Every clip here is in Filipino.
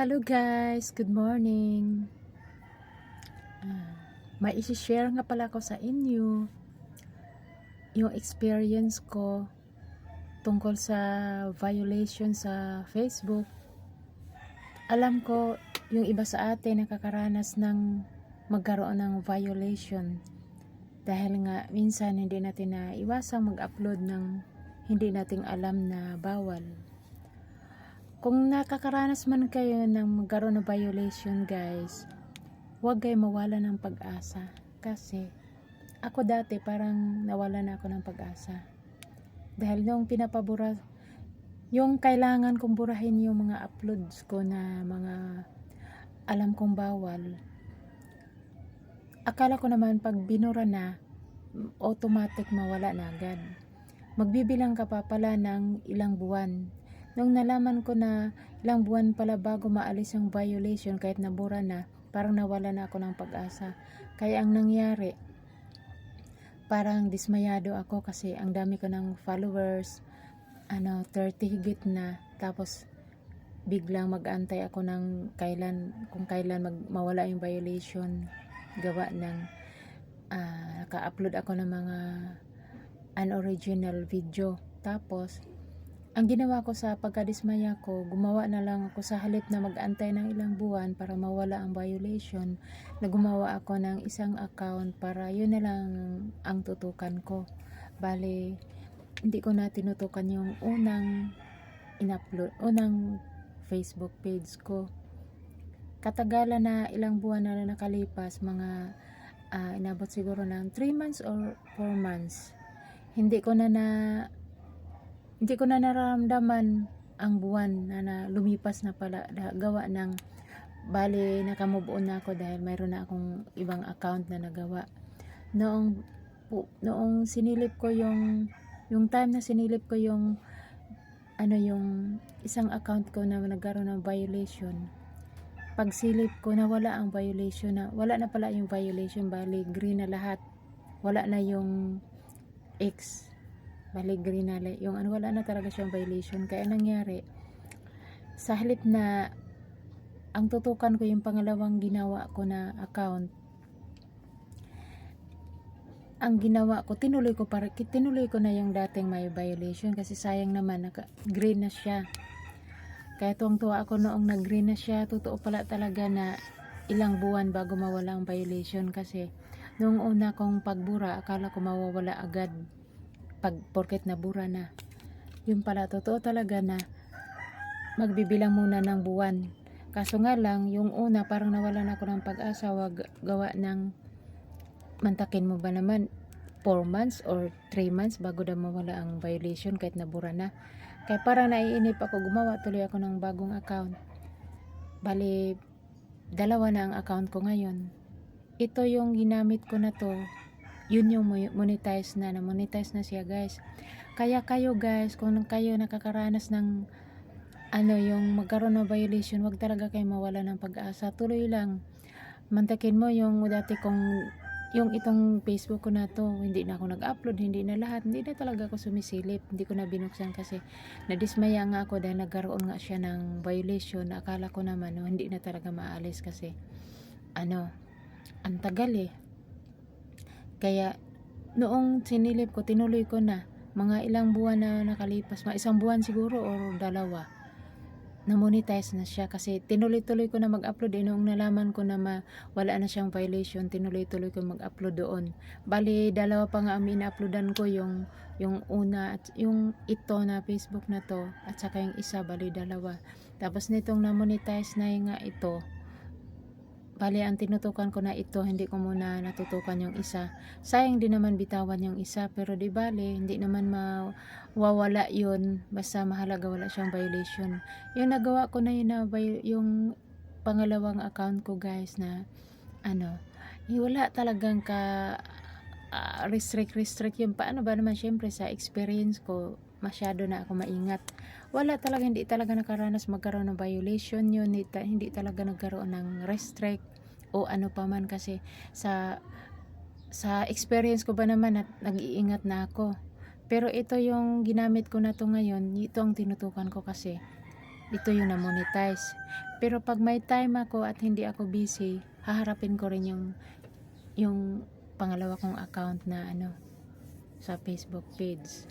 Hello guys, good morning. Ah, may isi-share nga pala ko sa inyo yung experience ko tungkol sa violation sa Facebook. Alam ko yung iba sa atin nakakaranas ng magkaroon ng violation dahil nga minsan hindi natin na iwasang mag-upload ng hindi nating alam na bawal. Kung nakakaranas man kayo ng magkaroon ng violation guys, huwag kayo mawala ng pag-asa. Kasi ako dati parang nawala na ako ng pag-asa. Dahil nung pinapabura, yung kailangan kong burahin yung mga uploads ko na mga alam kong bawal. Akala ko naman pag binura na, automatic mawala na agad. Magbibilang ka pa pala ng ilang buwan Nung nalaman ko na ilang buwan pala bago maalis yung violation kahit nabura na, parang nawala na ako ng pag-asa. Kaya ang nangyari, parang dismayado ako kasi ang dami ko ng followers, ano, 30 higit na. Tapos, biglang mag-antay ako ng kailan, kung kailan mag, mawala yung violation. Gawa ng, ah, naka-upload ako ng mga unoriginal video. Tapos, ang ginawa ko sa pagkadismaya ko, gumawa na lang ako sa halip na mag-antay ng ilang buwan para mawala ang violation, na gumawa ako ng isang account para yun na lang ang tutukan ko. Bale, hindi ko na tinutukan yung unang in-upload, unang Facebook page ko. Katagalan na ilang buwan na nakalipas, mga ah, inabot siguro ng 3 months or 4 months. Hindi ko na na hindi ko na nararamdaman ang buwan na, na lumipas na pala. Da, gawa ng bali nakamove on na ako dahil mayroon na akong ibang account na nagawa. Noong noong sinilip ko yung yung time na sinilip ko yung ano yung isang account ko na nagkaroon ng violation pagsilip ko na wala ang violation na wala na pala yung violation bali green na lahat. Wala na yung X bali green na yung ano wala na talaga siyang violation. Kaya nangyari sa halip na ang tutukan ko yung pangalawang ginawa ko na account ang ginawa ko tinuloy ko para tinuloy ko na yung dating may violation kasi sayang naman naka, green na siya. Kaya tuwang tuwa ako noong nag green na siya. Totoo pala talaga na ilang buwan bago mawala ang violation kasi noong una kong pagbura akala ko mawawala agad pag porket nabura na. Yun pala, totoo talaga na magbibilang muna ng buwan. Kaso nga lang, yung una parang nawalan ako ng pag-asa, wag gawa ng mantakin mo ba naman 4 months or 3 months bago daw mawala ang violation kahit nabura na. Kaya parang naiinip ako, gumawa tuloy ako ng bagong account. Bali, dalawa na ang account ko ngayon. Ito yung ginamit ko na to yun yung mo- monetize na, na monetize na siya guys. Kaya kayo guys, kung kayo nakakaranas ng ano yung magkaroon ng violation, wag talaga kayo mawala ng pag-asa. Tuloy lang. Mantakin mo yung dati kong yung itong Facebook ko na to, hindi na ako nag-upload, hindi na lahat, hindi na talaga ako sumisilip, hindi ko na binuksan kasi nadismaya nga ako dahil nagkaroon nga siya ng violation. Akala ko naman, no, hindi na talaga maalis kasi ano, ang tagal eh. Kaya noong sinilip ko, tinuloy ko na. Mga ilang buwan na nakalipas, mga isang buwan siguro or dalawa. Na-monetize na siya kasi tinuloy-tuloy ko na mag-upload eh. Noong nalaman ko na ma, wala na siyang violation, tinuloy-tuloy ko mag-upload doon. Bali, dalawa pa nga ang in-uploadan ko yung yung una at yung ito na Facebook na to at saka yung isa bali dalawa tapos nitong na-monetize na yung nga ito Bali, ang tinutukan ko na ito, hindi ko muna natutukan yung isa. Sayang din naman bitawan yung isa, pero di bali, hindi naman mawawala yun. Basta mahalaga wala siyang violation. Yung nagawa ko na yun na yung pangalawang account ko guys na ano, eh, wala talagang ka ah, restrict restrict yun. Paano ba naman syempre sa experience ko, masyado na ako maingat. Wala talaga, hindi talaga nakaranas magkaroon ng violation yun. Hindi, hindi talaga nagkaroon ng restrict o ano pa man kasi sa sa experience ko ba naman at nag-iingat na ako. Pero ito yung ginamit ko na to ngayon, ito ang tinutukan ko kasi ito yung na-monetize. Pero pag may time ako at hindi ako busy, haharapin ko rin yung yung pangalawa kong account na ano sa Facebook page.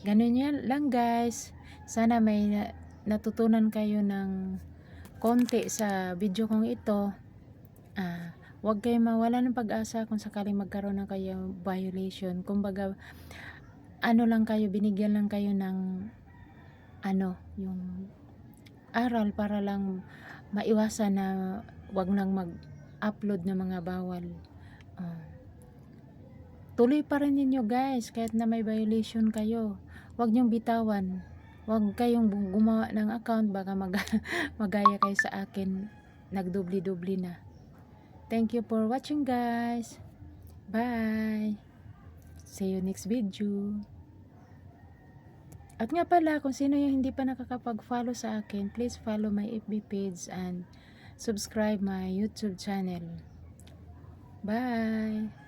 Ganun yan lang guys. Sana may na- natutunan kayo ng konti sa video kong ito. Ah, huwag kayong mawala ng pag-asa kung sakaling magkaroon ng kayo violation. Kumbaga, ano lang kayo, binigyan lang kayo ng ano, yung aral para lang maiwasan na wag nang mag-upload ng mga bawal. Ah. tuloy pa rin ninyo guys, kahit na may violation kayo. Huwag niyong bitawan. Huwag kayong gumawa ng account, baka mag magaya kayo sa akin. Nagdubli-dubli na. Thank you for watching guys. Bye. See you next video. At nga pala, kung sino yung hindi pa nakakapag-follow sa akin, please follow my FB page and subscribe my YouTube channel. Bye!